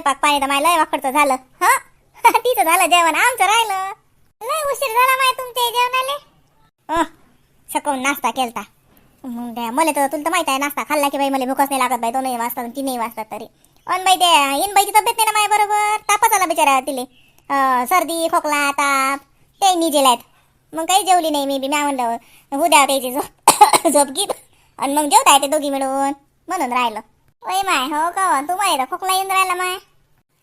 स्वयंपाक पाणी तर माय लय वाकडचं झालं. हा? तिचं झालं जेवण आमचं राहिलं. लय उशीर झाला माय तुमच्या जेवणाले. सकाळून नाश्ता केलता. मग मला तर तुला तर माहीत आहे नाश्ता खाल्ला की बाई मला भूकच नाही लागत बाई दोनही वाजता तीनही वाजतात तरी. अन बाई ते इन बाईची तब्येत नाही ना माझ्या बरोबर? तापच आला बिचारा तिले. सर्दी खोकला ताप ते निजेलात मग काही जेवली नाही मी बी म्या म्हणलं उद्या त्याची झोप झोप गीत आणि मग जेवता येते दोघी मिळून म्हणून राहिलं. ओय माय हो का हो? तू माहिती खोकला येऊन राहिला माय.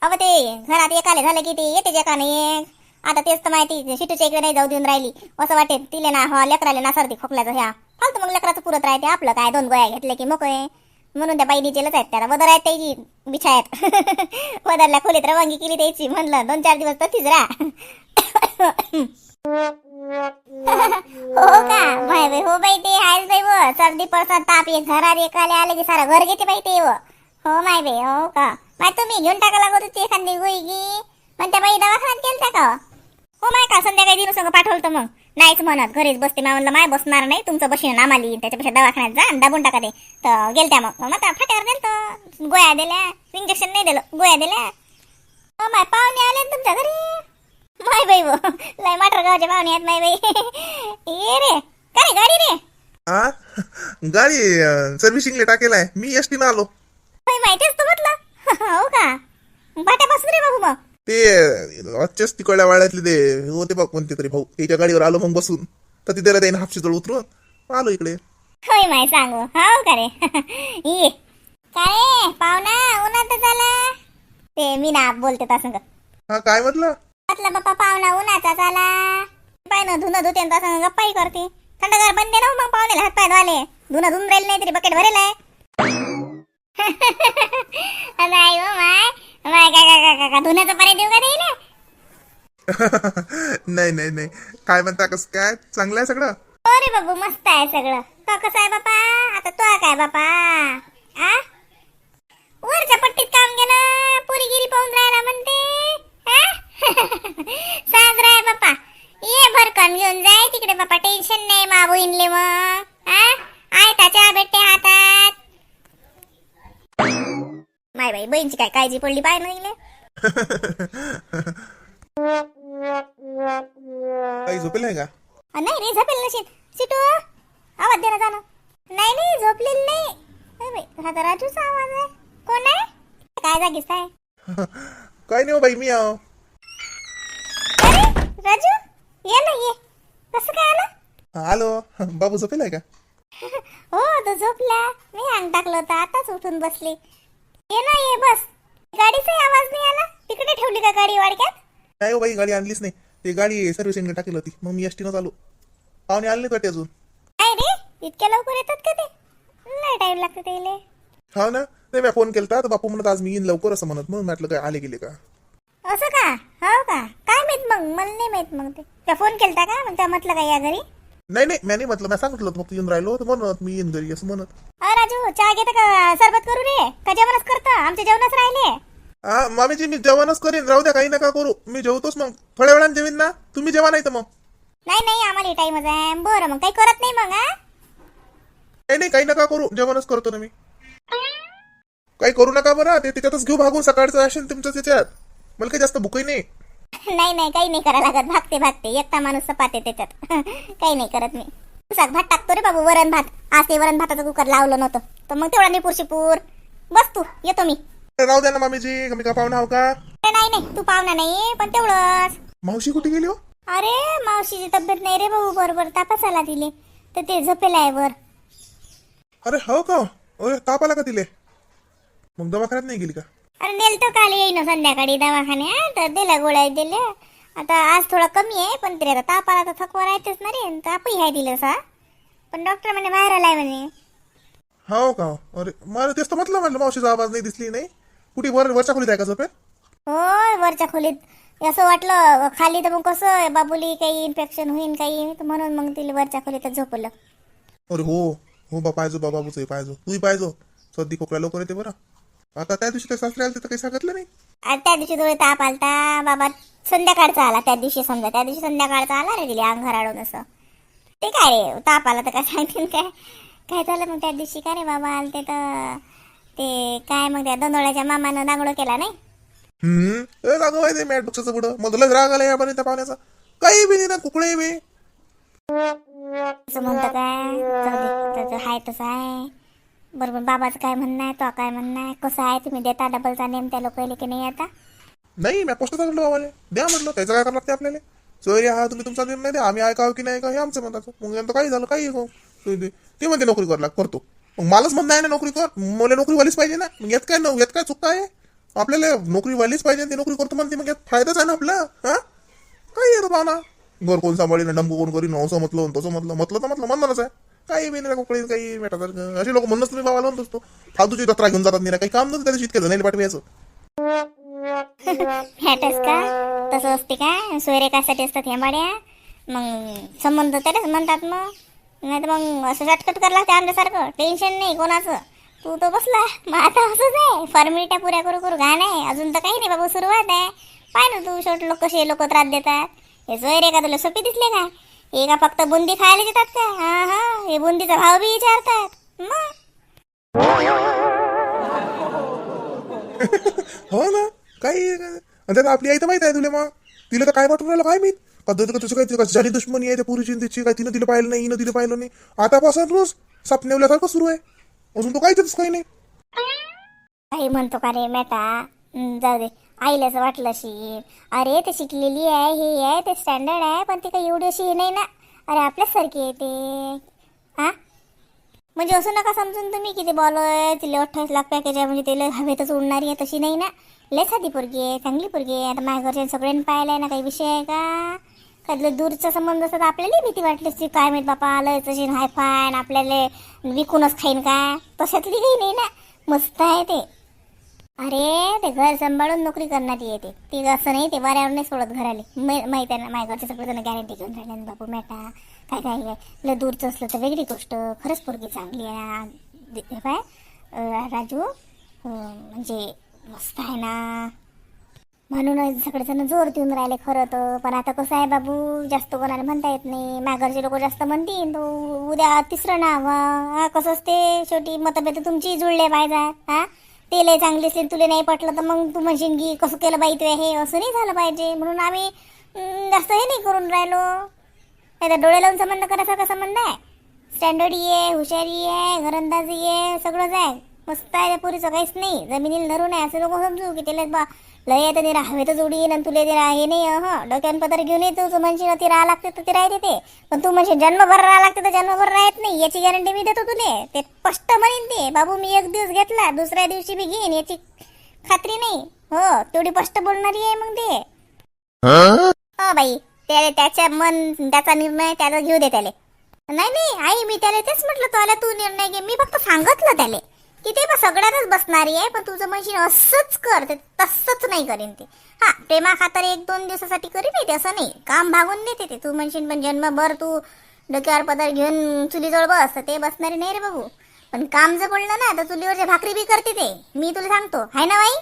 अव ते घरात एकाले झालं की ते येते जे का नाही. आता तेच तर माहिती शिटूच्या इकडे नाही जाऊ देऊन राहिली. असं वाटेल तिले ना हा लेकराले ना सर्दी खोकल्याचं ह्या. फालतू मग लेकराचं पुरत राहते आपलं काय दोन गोळ्या घेतले की मोकळे. म्हणून त्या बाईनी जेलच आहेत त्याला वदर आहेत त्याची बिछायात. वदरला खोलीत रवानगी केली त्याची म्हणलं दोन चार दिवस तशीच राहा. हो का? बाय बाई हो बाई ते आहेच बाई व. सर्दी पडतात ताप येत घरात एकाले आले की सारा घर घेते बाई ते व. हो माय बाई हो का? माय तुम्ही घेऊन टाका लागत होती एखादी गुईगी पण त्या बाई दवाखान्यात गेलता का? हो माय का? संध्याकाळी दिनू संग पाठवलं मग. नाहीच म्हणत घरीच बसते. मी म्हणलं माय बसणार नाही. तुमचं बशीन नामाली त्याच्यापेक्षा दवाखान्यात जा आणि दाबून टाका ते. तर गेलत्या मग. मग आता फाट्यावर गेलतो. गोळ्या दिल्या इंजेक्शन नाही दिलं. गोळ्या दिल्या. हो माय पाहुणे आले ना तुमच्या घरी. माय बाई वो लय माटर गावचे पाहुणे आहेत माय बाई ये रे काय गाडी रे? हा गाडी सर्व्हिसिंगला टाकेला आहे मी एस आलो. बाई माहितीच तू म्हटलं? हो का? बाट्यापासून रे बाबू मग. ते आजच्याच तिकडल्या वाड्यातले ते होते बघ कोणते तरी भाऊ. त्याच्या गाडीवर आलो मग बसून. तर तिथे त्याने हापशी जवळ उतरून आलो इकडे. होय माय सांगू. हो का रे? ये. काय पाहुणा उन्हात झाला. ते मी ना बोलते त्या संग. हा काय म्हटलं? म्हटलं बाप्पा पाहुणा उन्हाचा झाला. पाय ना धुणं धुते आणि त्या संग गप्पाही करते. थंडगार बंद दे ना हो मग पाहुण्याला हात पाय धुवाले धुणं धुवून राहिले नाही तरी बकेट भरेल आहे. नाही हो माय माय धुण्याचं पाणी देऊ का देईल नाही नाही नाही. काय म्हणता कसं काय? चांगलं आहे सगळं? अरे बाबू मस्त आहे सगळं. तो कसं आहे बापा? आता तो काय बापा? आ? वरच्या पट्टीत काम घे ना पुरी गिरी पाहून राहायला म्हणते? साजरा आहे बापा. ये भरकन घेऊन जाय तिकडे बापा टेन्शन नाही मा बहिणले मग आ आय त्याच्या भेटते हातात माय बाई बहीणची काय काळजी पडली पाय ना इले काही झोपेल आहे का? नाही रे झोपेल सिटू आवाज दे ना जाणं. नाही नाही झोपलेली नाही. अरे बाई, हा तर राजूचा आवाज आहे. कोण आहे? काय जागीच आहे काय नाही हो बाई मी आहो. अरे राजू ये ना ये. कसं काय आलं? हा, आलो. बाबू झोपेल आहे का? हो तो झोपला. मी अंग टाकलं होतं आताच उठून बसली. ये ना ये बस. गाडीचाही आवाज नाही आला. तिकडे ठेवली का गाडी वाडक्यात? नाही हो बाई गाडी आणलीच नाही. ते गाडी सर्व्हिसिंगला टाकेल होती. मग मी एस टीनं चालू पाहुणे आले नाही वाटते अजून. काय रे इतक्या लवकर येतात का ते? नाही टाइम लागतो त्याला. हा ना? नाही मी फोन केलता. तर बापू म्हणत आज मी येईन लवकर असं म्हणत. म्हणून म्हटलं काय आले गेले का? असं का? हो का? काय माहीत मग? मला नाही माहीत मग ते. त्या फोन केलता का? मग त्या म्हटलं का या घरी? नाही नाही मी नाही म्हटलं मी सांगितलं होतं फक्त येऊन राहिलो तर म्हणत मी येईन घरी असं म्हणत. अ राजू चहा घेतं का? सरबत करू रे? का जेवणच करतं? आमचे जेवणच राहिले. हा मामीजी मी जेवणच करीन. राहू द्या काही नका करू. मी जेवतोच मग. थोड्या वेळाने जेवीन ना. तुम्ही जेवा नाही तर मग. नाही नाही आम्हाला टाइमच आहे. बरं मग काही करत नाही मग हा नाही नाही काही नका करू. जेवणच करतो ना मी. काही करू नका बरं. ते त्याच्यातच घेऊ भागून. सकाळचं असेल तुमचं त्याच्यात मला काही जास्त भूकही नाही. नाही नाही काही नाही करायला लागत. भागते भागते. एकटा माणूस सपाते त्याच्यात. काही नाही करत मी. साग भात टाकतो रे बाबू वरण भात. आज ते वरण भाताचं कुकर लावलं नव्हतं. तर मग तेवढा निपूर शिपूर. बस तू येतो मी. राहू द्या ना मामीजी. मी का पाहुणा हो का? नाही नाही. तू पाहुणा नाही पण तेवढंच. मावशी कुठे गेली हो? अरे मावशीची तब्येत नाही रे भाऊ बरोबर तापास आला तिले तर ते झोपेल आहे वर. अरे हो का? अरे ताप आला का तिले? मग दवाखान्यात नाही गेली का? अरे नेलतो काल येईन संध्याकाळी दवाखान्यात तर दिल्या गोळ्या दिल्या. आता आज थोडा कमी आहे पण तरी आता ताप आला तर थकवा राहतेच ना रे तापही आहे दिलं सा पण डॉक्टर म्हणे बाहेर आलाय म्हणे. हो का? अरे मला तेच तर म्हटलं म्हटलं मावशीचा आवाज नाही दिसली नाही. कुठे वर वरच्या खोलीत आहे का झोपेल होय वरच्या खोलीत. असं वाटलं खाली तर मग कसं बाबुली काही इन्फेक्शन होईन काही तर म्हणून मग तिला वरच्या खोलीतच झोपलं अरे हो हो बा पाहिजो बा बाबूचंही पाहिजो तूही पाहिजो सर्दी खोकला लवकर येते बरं. आता त्या दिवशी सासरे आले तर काही सांगितलं नाही. त्या दिवशी थोडे ताप आलता बाबा संध्याकाळचा आला त्या दिवशी समजा त्या दिवशी संध्याकाळचा आला रे तिला अंग घराडून असं. ते काय रे ताप आला तर काय सांगतील काय काय झालं मग त्या दिवशी? काय रे बाबा आलते तर ते काय मग त्या दोंदोळ्याच्या मामानं दांगडो केला नाही? हम्म? ए, राग माहिती मॅट बक्षाचं पुढं मला लय राग आला या बने त्या पाण्याचा काही बी नाही ना कुकडे बी. असं म्हणतं काय? जाऊ दे, त्याचं हाय तसं आहे. बरोबर बाबाचं काय म्हणणं आहे तो काय म्हणणं आहे कसं आहे तुम्ही देता डबलचा नेम त्या लोक की नाही आता? नाही मी पोस्ट सांगितलं आम्हाला द्या म्हटलं त्याचं काय करावं लागते आपल्याला? चोरी हा तुम्ही तुमचा निर्णय द्या आम्ही ऐकावं की नाही ऐका हे आमचं म्हणतात मग नंतर काही झालं काही हो. ते म्हणते नोकरी करला करतो. मग मलाच म्हणणं आहे ना नोकरी कर. मला नोकरीवालीच पाहिजे ना. मग यात काय न यात काय चुकता आहे? आपल्याला नोकरीवालीच पाहिजे ते नोकरी करतो म्हणते मग यात फायदाच आहे ना आपला? हा? काही येतो पाहना घर कोण सांभाळीन डंबू कोण करी नवसं म्हटलं तसं म्हटलं म्हटलं तर म्हटलं म्हणणारच आहे. काही बी नाही कोकळी काही भेटत असे लोक म्हणूनच तुम्ही बाबाला म्हणत असतो. फालतूची दत्रा घेऊन जातात नाही काही काम नसतं त्याला दिवशी इतके जणांनी पाठवायचं फॅटच का? तसं असते का? सोयरे कासाठी असतात हेंबाड्या मग संबंध त्यालाच म्हणतात मग. नाही तर मग असं शॉर्टकट करला लागते आमच्यासारखं. टेन्शन नाही कोणाचं. तू तो बसला. मग आता असंच आहे. फॉर्मॅलिट्या पुऱ्या करू करू घाण आहे. अजून तर काही नाही बाबा सुरुवात आहे. पाय ना तू शेवट लोक कसे लोक त्रास देतात. हे सोयरे का तुला सोपी दिसले का? हे का फक्त बुंदी खायला देतात का हा हा हे बुंदीचा भाव बी विचारतात हो ना काही आणि त्यात आपली आई तर माहीत आहे तुला मग तिला तर काय वाटून राहिलं काय माहीत पद्धती का तुझं काय तुझं झाली दुश्मनी आहे त्या आणि तिची काय तिनं तिला पाहिलं नाही हिनं तिला पाहिलं नाही आतापासून रोज सपनेवल्यासारखं सुरू आहे अजून तो तिथंच काही नाही काही म्हणतो का रे हं, जाऊ दे आईला असं वाटलं शी अरे ते शिकलेली आहे हे आहे ते स्टँडर्ड आहे पण ती काही एवढी अशी हे नाही ना. अरे आपल्यासारखी आहे ते. हा? म्हणजे असं नका समजून तुम्ही किती बॉल आहे तिला अठ्ठावीस लाख पॅकेज आहे म्हणजे तिला हवेतच उडणारी आहे तशी नाही ना. लय साधी पोरगी आहे चांगली पोरगी आहे. आता माझ्या घरच्या सगळ्यांनी पाहिलं आहे ना काही विषय आहे का? कधी दूरचा संबंध असतात आपल्याला भीती वाटली असती. काय माहीत बापा आलं तशी हाय फाय आपल्याला विकूनच खाईन का? तशातली काही नाही ना. मस्त आहे ते. अरे ते घर सांभाळून नोकरी करणारी येते ती. असं नाही ते वाऱ्यावर नाही सोडत घराले. मै- माहिती आहे ना माझ्या घरचे गॅरंटी घेऊन राहिले. ना बाबू मेटा काय काय काय. दूरचं असलं तर वेगळी गोष्ट. खरंच पोरगी चांगली आहे हे काय राजू म्हणजे मस्त आहे ना. म्हणूनच सगळेजण जोर देऊन राहिले खरं तर. पण आता कसं आहे बाबू जास्त कोणाला म्हणता येत नाही. माघारचे लोक जास्त म्हणतील. तो उद्या तिसरं नाव हा कसं असते शेवटी? मतभेद तुमची जुळले पाहिजे हा? ते लय चांगली असले तुला नाही पटलं तर मग तू म्हणशील की कसं केलं बाई तू हे? असं नाही झालं पाहिजे. म्हणून आम्ही जास्त हे नाही करून राहिलो. नाही तर डोळे लावून संबंध करायचा संबंध आहे. स्टँडर्ड आहे हुशारी आहे घरंदाजी आहे सगळंच आहे. मस्त आहे त्या पुरीचं काहीच नाही. जमिनीला धरून आहे असं लोक समजू की त्याला बा लय येतं ते हवेतच उडीन आणि तुला ते हे नाही ह. डोक्यान पदर घेऊन येतो तू म्हणशील ती राहा लागते तर ती राहते ते. पण तू म्हणशील जन्मभर राहा लागते तर जन्मभर राहत नाही याची गॅरंटी मी देतो तुले. ते स्पष्ट म्हणेन ते. बाबू मी एक दिवस घेतला दुसऱ्या दिवशी बी घेईन याची खात्री नाही. हो तेवढी स्पष्ट बोलणारी आहे मग ते. हो? बाई त्याला त्याच्या मन त्याचा निर्णय त्याला घेऊ दे त्याला. नाही नाही आई मी त्याला तेच म्हटलं त्याला तू निर्णय घे. मी फक्त सांगितलं त्याला. की ते सगळ्यातच बसणारी आहे पण तुझं म्हणशील असंच कर ते तसंच नाही करीन ते. हा प्रेमा खातर एक दोन दिवसासाठी करीन नाही ते असं नाही. काम भागून देते ते. तू म्हणशील पण जन्मभर तू डोक्यावर पदार्थ घेऊन चुलीजवळ बस तर ते बसणारी नाही रे बाबू. पण काम जर पडलं ना तर चुलीवरच्या भाकरी बी करते ते. मी तुला सांगतो. हाय ना बाई?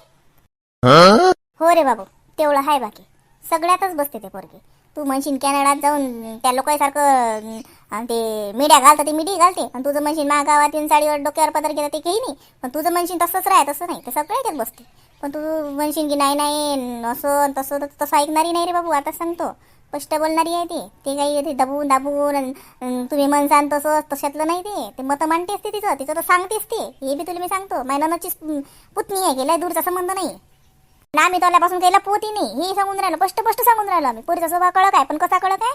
हो रे बाबू. तेवढं हाय बाकी. सगळ्यातच बसते ते पोरगी. तू म्हणशील कॅनडात जाऊन त्या लोकांसारखं आणि ते मीडिया घालतं ते मिठी घालते. आणि तुझं म्हणशील मा गावातील साडीवर डोक्यावर पदर घेतात ते काही नाही. पण तुझं म्हणशील तसंच राह तसं नाही. ते सगळ्याच्यात बसते. पण तू म्हणशील की नाही नाही असं तसं तर तसं ऐकणारी नाही रे बाबू आता सांगतो. स्पष्ट बोलणारी आहे ते. ते काही ते दबून दाबून अन- अन तुम्ही म्हणसान तसं तशातलं नाही ते. ते मतं मांडतेस ते तिचं तिचं तर सांगतेस ते हे बी तुला मी सांगतो. मैनानाची पुतणी आहे गेलाय दूरचा संबंध नाही. ना आम्ही तोल्यापासून गेला पोती नाही. हे सांगून राहिलं. स्पष्ट स्पष्ट सांगून राहिलो आम्ही. पुरीचा स्वभाव कळत आहे पण कसा कळत आहे?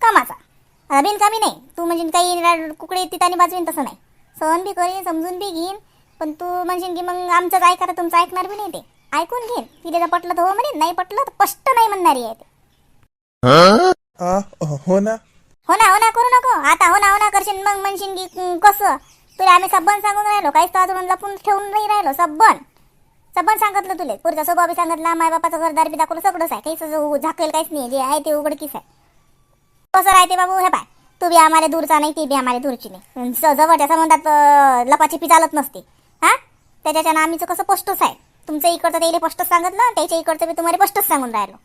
कामाचा. बिनकामी नाही. तू म्हणजे काही कुकडे तिथाने बाजवीन तसं नाही. सहन बी करीन समजून बी घेईन. पण तू म्हणशील की मग आमचंच ऐका तर तुमचं ऐकणार बी नाही ते. ऐकून घेईन. तिथे जर पटलं तर हो म्हणे नाही पटलं तर स्पष्ट नाही म्हणणारी आहे ते. हा ना. हो ना हो ना करू नको. आता हो ना हो ना करशील मग म्हणशील की "हं, कसं? तुला आम्ही सबन सांगून राहिलो. काहीच तर अजून लपून ठेवून नाही राहिलो. सबन. सबन सांगितलं तुले. पुढचा स्वभाव बी सांगितला माय बापाचं घरदार बी दाखवलं. सगळंच आहे. काहीच झाकेल काहीच नाही. जे आहे ते उघडकीच आहे. कसं राहते बाबू? हे पाय. तू बी आम्हाला दूरचा नाही ती बी आम्हाला दूरची नाही. जवळच्या संबंधात अं, लपाछपी चालत नसते. हा? त्याच्याच्यानं आम्हीचं कसं स्पष्टच आहे. तुमचं इकडचं त्याला स्पष्टच सांगितलं त्याच्या इकडचं बी तुम्हाला स्पष्टच सांगून राहिलो.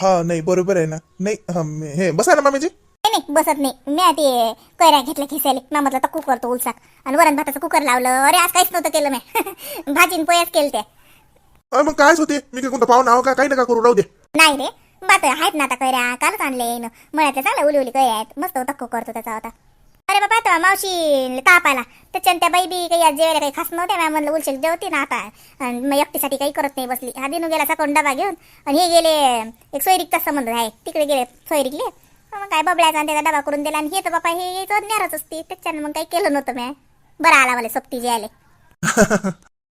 हा नाही बरोबर आहे ना. नाही हा, मी- हे बसा ना मामीजी. नाही बसत नाही. मी ते कैऱ्या घेतल्या खिसायले ना म्हटलं तर कुकर तो उलसाक आणि वरण भाताचं कुकर लावलं. अरे आज काहीच नव्हतं केलं मी. भाजीन पोयाच केलं ते अरे मग कायच होते? मी कोणतं पाहुणा आहो का? काही नका करू राहू दे. नाही रे. बात आहेत ना आता कैऱ्या कालच आणले न मळ्यातल्या चांगल्या उली उली कैऱ्या आहेत मस्त तक्को करतो त्याचा होता अरे बाबा तेव्हा मावशी ताप आला त्याच्यानं त्या बाई बी काही आज जेवायला काही खास नव्हत्या मॅम म्हणलं उलशील जेवते ना आता. आणि मग एकटीसाठी काही करत नाही बसली. हा दिनू गेला सकाळून डबा घेऊन. आणि हे गेले एक सोयरिकचा संबंध आहे. तिकडे गेले सोयरिकले. मग काय बबड्याचा आणि त्याचा डबा करून दिला. आणि हे तर बापा हे यायचं अज्ञानच असते. त्याच्यानं मग काही केलं नव्हतं मी बरं आला मला सोबती जे आले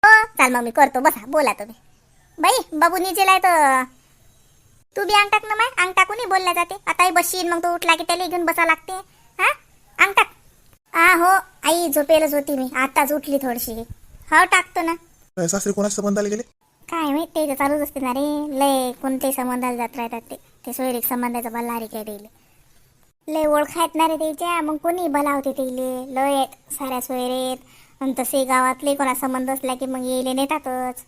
हो चाल मग मी करतो. बसा बोला तुम्ही. बाई बाबू निजेलाय तर तू बी अंग टाक ना माय? अंग टाकूनही बोलल्या जाते. आताही बसशील मग तो उठला की त्याला घेऊन बसा लागते. हा? अंग टाक हा. हो आई झोपेलच होती मी. आताच उठली थोडीशी. हो टाकतो ना. सासरे कोणाच्या संबंधाला गेले? काय माहीत ते तर चालूच असते ना रे. लय कोणते संबंधाला जात राहतात ते. ते सोयरीक संबंधाचा बल्लारी काय देईल लय ओळखायत ना रे त्याच्या. मग कोणी भलावते तेले लय आहेत साऱ्या सोयरेत. आणि तसे गावातले कोणा संबंध असला की मग येले नेतातच.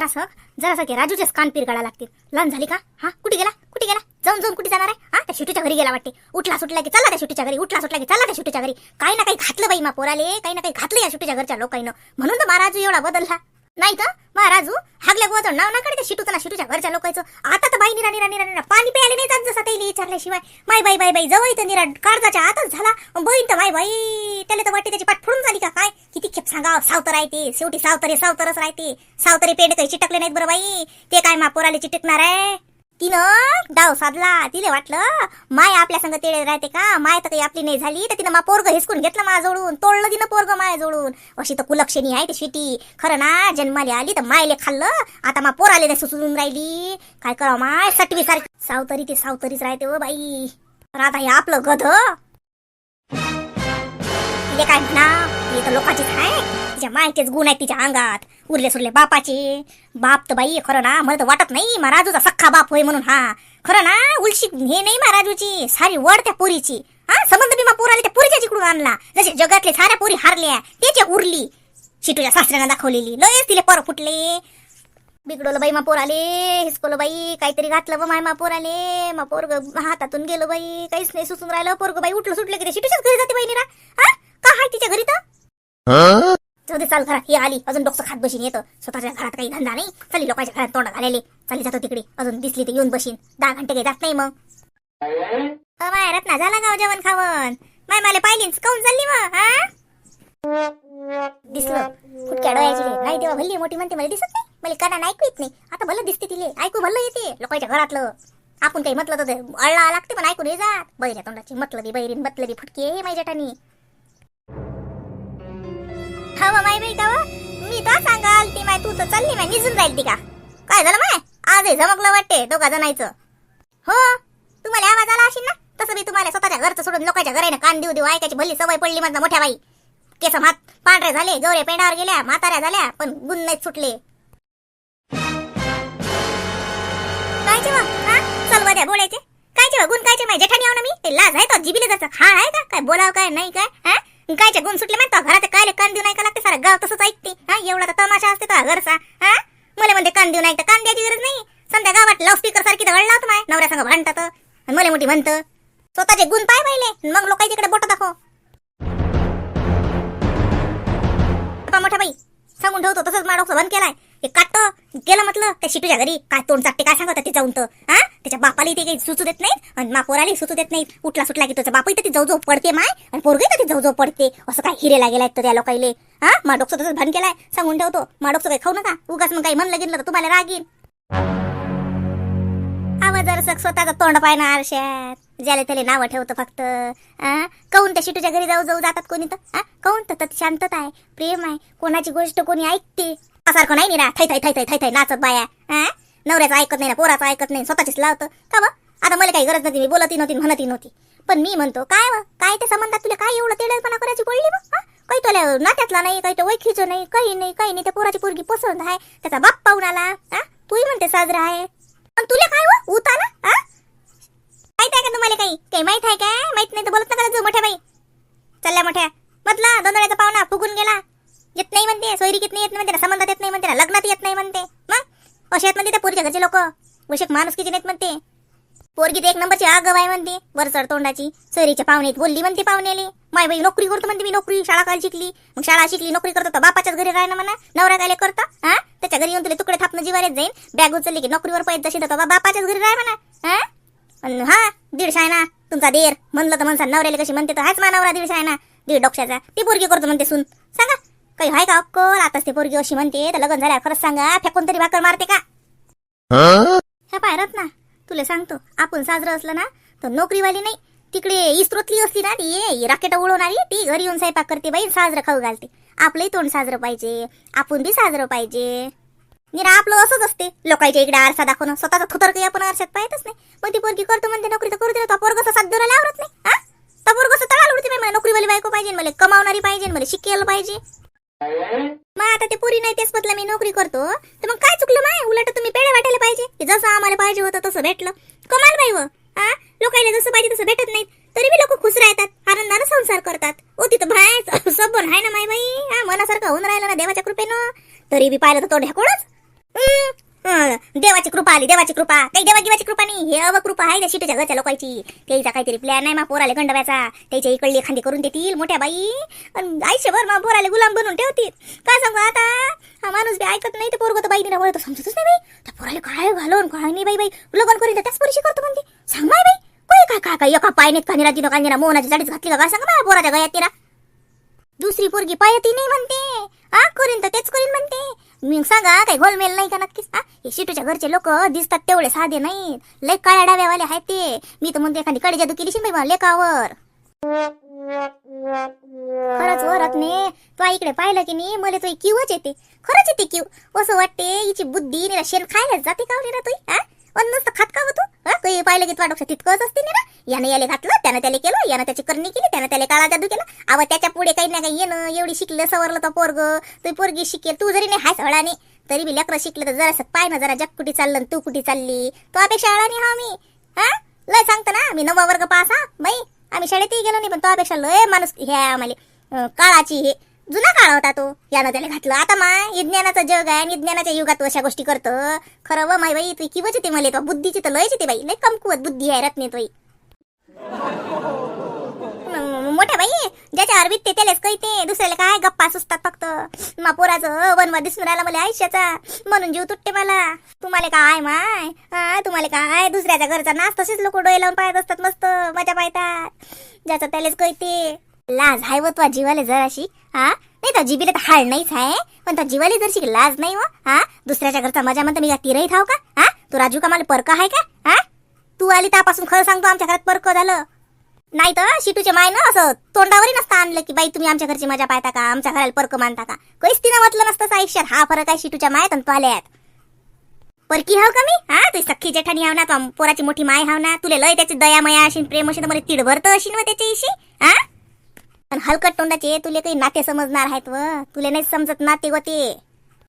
जरासं जरासं की राजूचेच कान पिरगाळा लागतील. लहान झाली का? हा कुठे गेला? कुठे गेला? जाऊन जाऊन कुठे जाणार आहे? हा त्या शिटूच्या घरी गेला वाटते. उठला सुटला की चला त्या शिटूच्या घरी उठला सुटला की चला त्या शिटूच्या घरी. काही ना काही घातलं बाई मा पोराले काही ना काही घातलं या शिटूच्या घरच्या लोकांना म्हणून तर महाराजू एवढा बदलला. नाही तर महाराजू हागल्या गोवाचं नाव ना काढते शिटूचं ना शिटूच्या घरच्या लोकांचं. आता तर बाई निरा निरा निरा निरा पाणी प्यायला नाही जात जसा त्याला विचारल्याशिवाय. माय बाई बाई बाई जवळ तर निरा काळजाच्या आतच झाला. बहीण तर माय बाई त्याला तर वाटते त्याची पाठ फुडून झाली का काय? किती खेप सांगा सावतर आहे ते. शेवटी सावतरे सावतरच राहते. सावतरी पेंड काही चिटकले नाहीत बरं बाई. ते काय मापोराले चिटकणार आहे? तिनं डाव साधला तिले वाटलं माय आपल्या संग तेळे राहते का? माय तर काही आपली नाही झाली तर तिनं मा पोरग हिसकून घेतलं माझ्या जोडून तोडलं तिनं पोरग माय जोडून अशी तर कुलक्षणी आहे ती शिटी. खरं ना जन्माले आली तर मायले खाल्लं आता मा पोराले नाही सुचून राहिली. काय करावं माय? सटवी सारखी. सावतरी ते सावतरीच राहते ओ बाई. पण आता हे आपलं गध. तिले काय म्हणा हे तर लोकांचीच आहे. तिच्या मायकेच गुण आहेत तिच्या अंगात. उरले सुरले बापाचे. बाप तर बाई खरं ना मला तर वाटत नाही महाराजूचा सख्खा बाप होय म्हणून हा. खरं ना उलशी हे नाही महाराजूची सारी वड त्या पोरीची. हा संबंध मी पूर आले त्या पोरीच्या जिकडून आणला. जसे जगातले साऱ्या पोरी हारल्या त्याच्या उरली. शिटूच्या सासऱ्यानं दाखवलेली. लयच तिले पर फुटले. बिघडवलं बाई मा पोराले हिसकवलं बाई काहीतरी घातलं बा माय मापोर आले. मा पोरग हातातून गेलो बाई काहीच नाही सुसून राहिलं. पोरग बाई उठलं सुटलं की शिटूच्याच घरी जाते बाई निरा. हा का हाय तिच्या घरी तर? दे चाल घरात. हे आली अजून डोकं खात बशीन येतं स्वतःच्या घरात काही धंदा नाही. चाली लोकांच्या घरात तोंड घालेले चाली जातो तिकडे. अजून दिसली तर येऊन बशीन. दहा घंटे काही जात नाही मग. माय रत्ना झाला गाव हो जेवण खावण? माय मला पाहिलीच काऊन चालली मग हा? दिसलं. फुटक्या डोळ्याची नाही तेव्हा भल्ली मोठी म्हणते मला दिसत नाही. मला कानानं ऐकू येत नाही. आता भलं दिसते तिले. ऐकू भलं येते. लोकांच्या घरातलं. आपण काही म्हटलं तर ते अळला लागते पण ऐकून ये जात. बैऱ्या तोंडाची म्हटलं बी बैरीन म्हटलं बी फुटके हे माझ्या जटानी. हा माय बाई का मी का सांगाल ती माय तू तर चालली माय निजून जाईल ती का? काय झालं माय? आजही झमकलं वाटते दोघा जणायचं हो तुम्हाला आवाज आला असेल ना? तसं मी तुम्हाला स्वतःच्या घरचं सोडून लोकांच्या घराने कान देऊ देऊ ऐकायची भली सवय पडली माझा मोठ्या बाई. केस मात पांढरे झाले गौरे पेंडावर गेल्या म्हाताऱ्या झाल्या पण गुण नाहीत सुटले. काय मग हा? चल बद्या बोलायचे. कायचे गुण कायचे माय? जेठानी आव ना मी? ते लाज आहे तो जिबीले जायचं खाण आहे का? काय बोलाव काय नाही काय? हा? गायच्या गुण सुटले म्हणतो घरात कायले कान देऊन नाही का लागते? सारा गाव तसंच ऐकते. हा एवढा तर तमाशा असते तो घरचा. हा? मला म्हणते कान देऊन नाही कान द्यायची गरज नाही. संध्या गावात लाऊडस्पीकर सारखी तर घडला माय. नवऱ्या संग भांडतात. आणि मला मोठी म्हणतं स्वतःचे गुण पाय पाहिले मग लोकांच्याकडे बोट दाखव. मोठा बाई सांगून ठेवतो तसंच माडोक्स बंद केलाय. हे काटतं गेलं म्हटलं त्या शिटूच्या घरी. काय तोंड चाटते काय सांगत तिचा जाऊन हा? त्याच्या बापाला ते काही सुचू देत नाहीत आणि मा पोराला सुचू देत नाहीत. उठला सुटला की तुझा बापही तर ती जाऊ पडते माय. आणि पोरगी तर ती पडते. असं काय हिरेला गेलाय तर त्या लोकाईले हा? माडोकचं तसं भान केलाय. सांगून ठेवतो. माडोकचं काही खाऊ नका. उगाच मग काही म्हणलं गेलं तर तुम्हाला राग येईल. आवाज जर स्वतःचा तोंड पाय ना आरशात ज्याला त्याला नावं ठेवतं फक्त. काऊन त्या शिटूच्या घरी जाऊ जाऊ जातात कोणी तर? काऊन तर? शांतता आहे. प्रेम आहे. कोणाची गोष्ट कोणी ऐकते? सारखं नाही निरा. थै थै थै थै थै थै नाचत बाया. आ? नवऱ्याचं ऐकत नाही ना पोराचं ऐकत नाही स्वतःचीच लावतं. का आता मला काही गरज नव्हती मी बोलती नव्हती म्हणती नव्हती. पण मी म्हणतो काय व? काय ते संबंधात तुला काय एवढं तेडपणा करायची पडली मग काही तुला नात्यातला नाही काही तो ओळखीचं नाही काही नाही काही नाही. त्या पोराची पोरगी पसंत आहे त्याचा बाप पाहून आला. हा तूही म्हणते साजरा आहे. पण तुला काय हो? व उत आला आ? माहीत आहे का तुम्हाला काही? काही माहीत आहे काय? माहीत नाही तर बोलत नका जो मोठ्या बाई. चालल्या मोठ्या. म्हटलं दोंदळ्याचा पाहुणा फुगून गेला. येत नाही म्हणते सोयरी येत नाही येत नाही म्हणते संबंधात येत नाही म्हणते लग्नात येत नाही म्हणते. मग? असे आहेत म्हणते त्या पोरीच्या घरचे लोक. माणूस माणुसकीचे नाहीत म्हणते. पोरगी एक नंबरची आगव आहे म्हणते वरचड तोंडाची सोयरीच्या पाहुणेत बोलली म्हणते पाहुण्याली. माय बाई नोकरी करतो म्हणते मी नोकरी शाळा काल शिकली. मग शाळा शिकली नोकरी करतो तर बापाच्याच घरी राहणं म्हणा नवरा काय करता हा? त्याच्या घरी येऊन तुला तुकडे थापणं जीवारेत जाईल बॅग उचलली की नोकरीवर पाहिजे जशी तर बापाच्याच घरी राह म्हणा हा? हा दीडशे आहे ना तुमचा देर म्हणलं तर म्हणसा नवऱ्याला कशी म्हणते तर हाच मा नवरा दीडशे आहे ना दीड डोक्षाचा ती पोरगी करतो म्हणते सुन. सांगा. काही आहे का अक्कल? आताच ते पोरगी अशी म्हणते तर लग्न झाल्या खरंच सांगा फेकून तरी भाकर मारते का? ह्या पायरत ना तुला सांगतो आपण साजरं असलं ना तर नोकरीवाली नाही. तिकडे इस्रोतली असती ना ती ये राकेट उडवणारी ती घरी येऊन स्वयंपाक करते बाई साजरं खाऊ घालते. आपलंही तोंड साजरं पाहिजे आपण बी साजरं पाहिजे. निरा आपलं असंच असते. लोकांच्या इकडे आरसा दाखवणं स्वतःचा थुतर काही आपण आरशात पाहतच नाही. पण ती पोरगी करतो म्हणते नोकरी तर करू दे तो पोरग सात देवाला आवडत नाही. हा? तो पोरग तळाला उडते मला नोकरीवाली बायको पाहिजे मला कमावणारी पाहिजे मला शिकेल पाहिजे. मग आता ते पुरी नाही तेच बदला मी नोकरी करतो. तर मग काय चुकलं माय? उलट तुम्ही पेढे वाटायला पाहिजे. की जसं आम्हाला पाहिजे होतं तसं भेटलं. कमाल बाई व. हा लोकायला जसं पाहिजे तसं भेटत नाहीत. तरी बी लोक खुश राहतात आनंदानं संसार करतात. ओ तिथं भाय सबन आहे ना माय बाई? हा मनासारखं होऊन राहिलं ना देवाच्या कृपेनं. तरी बी पाहिलं तर तो ढेकोळच. देवाची कृपा आली देवाची कृपा. काही देवा देवाची कृपा नाही. हे अव कृपा आहे त्या शिटीच्या घरच्या लोकांची. त्याचा काहीतरी प्लॅन आहे मा पोराले गंडव्याचा. त्याच्या इकडली खांदी करून देतील मोठ्या बाई. आयुष्यभर मा पोराले गुलाम बनवून ठेवतील. काय सांगू आता? हा माणूस बी ऐकत नाही ते पोरग तर बाई वळतो समजतच नाही बाई. त्या पोराले काय घालून काय नाही बाई बाई. लग्न करीन त्याच पोरीशी करतो म्हणते. सांग माय बाई. कोई काय काय काय एका पायनेत कांदिरा तिनं कांदिरा मोहनाची जाडीच घातली का? सांग ना पोराच्या गयात तिला? दुसरी पोरगी पायती नाही म्हणते. आ करीन तर तेच करीन म्हणते. मी सांगा काही गोलमेल नाही का नक्कीच? हा हे शिटूच्या घरचे लोक दिसतात तेवढे साधे नाही. लय काळ्या डाव्यावाले आहेत ते. मी तर म्हणते एखादी कडे जादू केली बाई मला लेकावर. खरंच वर रत्ने. तू इकडे पाहिलं की नाही मला तो किवच येते. खरंच येते किव. असं वाटते हिची बुद्धी निरा शेण खायलाच जाते का रे तू हा पण नुसतं खात का होतो हा काही पाहिलं की तुझ्या डोक्यात तितकंच असते ना यानं याले घातलं त्यानं त्याला केलं यानं त्याची करणी केली त्यानं त्याला काळा जादू केला. अव त्याच्या पुढे काही ना काही येणं एवढी शिकलं सवरलं तर पोरग. तू पोरगी शिकेल तू जरी नाही हाय अळाने तरी बी लेकरं शिकलं तर जरासं पाय ना जरा जग कुठे चाललं तू कुठे चालली. तो अपेक्षा अळाने हा मी. हा? लय सांगतो ना मी नववा वर्ग पास हा बाई. आम्ही शाळेतही गेलो नाही पण तो अपेक्षा लय माणूस हे आम्हाला काळाची हे. जुना काळ होता तो. यानं त्याला घातलं. आता माय विज्ञानाचं जग आहे आणि विज्ञानाच्या युगात तू अशा गोष्टी करतो. खरं व माय बाई तू किवच ते मला तो बुद्धीची तर लयच ते बाई. लय कमकुवत बुद्धी आहे रत्ने तोई. मोठ्या बाई ज्याच्या अरबीत ते त्यालाच कळते दुसऱ्याला काय गप्पा सुचतात फक्त. मा पोराचं वनवा दिसून राहिला मला आयुष्याचा. म्हणून जीव तुटते मला. तुम्हाला काय माय? तुम्हाला काय? दुसऱ्याच्या घरचा नाच तसेच लोक डोळे लावून पाहत असतात मस्त मजा पाहतात. ज्याचं त्यालाच कळते लाज हाय व तुझ्या जीवाले जराशी हा? नाही तर जिबीला तर हाड नाहीच आहे पण त्या जीवाला जरशी लाज नाही व हा? दुसऱ्याच्या घरचा मजा म्हणतो मी का तिरही थाव का? हा? तू राजू का मला परक आहे का? हा? तू आली त्यापासून खरं सांगतो आमच्या घरात परक झालं. नाही तर शिटूचे माय ना असं तोंडावरही नसतं आणलं की बाई तुम्ही आमच्या घरची मजा पाहता का? आमच्या घराला परक मानता का? काहीच तिनं म्हटलं नसतं आयुष्यात. हा फरक आहे शिटूच्या मायात आणि आल्यात परकी हाव का मी? हा? तुझी सख्खी जेठानी हाव ना तू पोराची मोठी माय हाव ना तुला लय त्याची दया मया अशी प्रेम अशी तर मला तिड भरत अशी व त्याच्याशी हा? पण हलकट तोंडाचे तुले काही नाते समजणार आहेत व. तुले नाही समजत नाते होते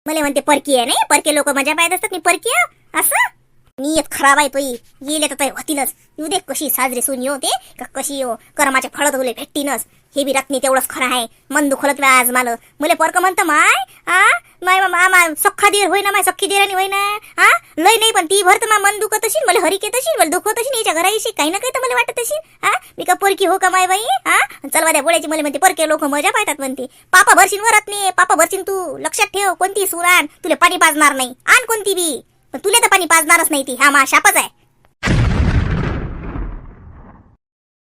मला म्हणते परकी आहे नाही? परके लोक मजा पाहत असतात मी परकी असं? नियत खराब आहे तोई. येले तर होतीलच येऊ दे कशी साजरी सून येऊ दे का कशी येऊ? कर्माचे फळ तुले भेटतीनच. हे बी रत्नी तेवढंच खरं आहे. मन दुखलत आज मला. मुले परक म्हणतं माय आ माय मामा सख्खा देर होय ना माय सख्खी देरानी होय ना हा लय नाही पण ती भरत मा मन दुखत असेल मला हरिक येत असेल मला दुखत असेल याच्या घराशी काही ना काही तर मला वाटत असेल हा मी का पोरकी हो का माय बाई? हा चल द्या बोलायची मला म्हणते परके लोक मजा पाहतात म्हणते. पापा भरशील वरत नाही पापा भरशील तू. लक्षात ठेव कोणती सुरान तुला पाणी पाजणार नाही. आण कोणती बी. पण तुला तर पाणी पाजणारच नाही ती. हा मा शापच आहे.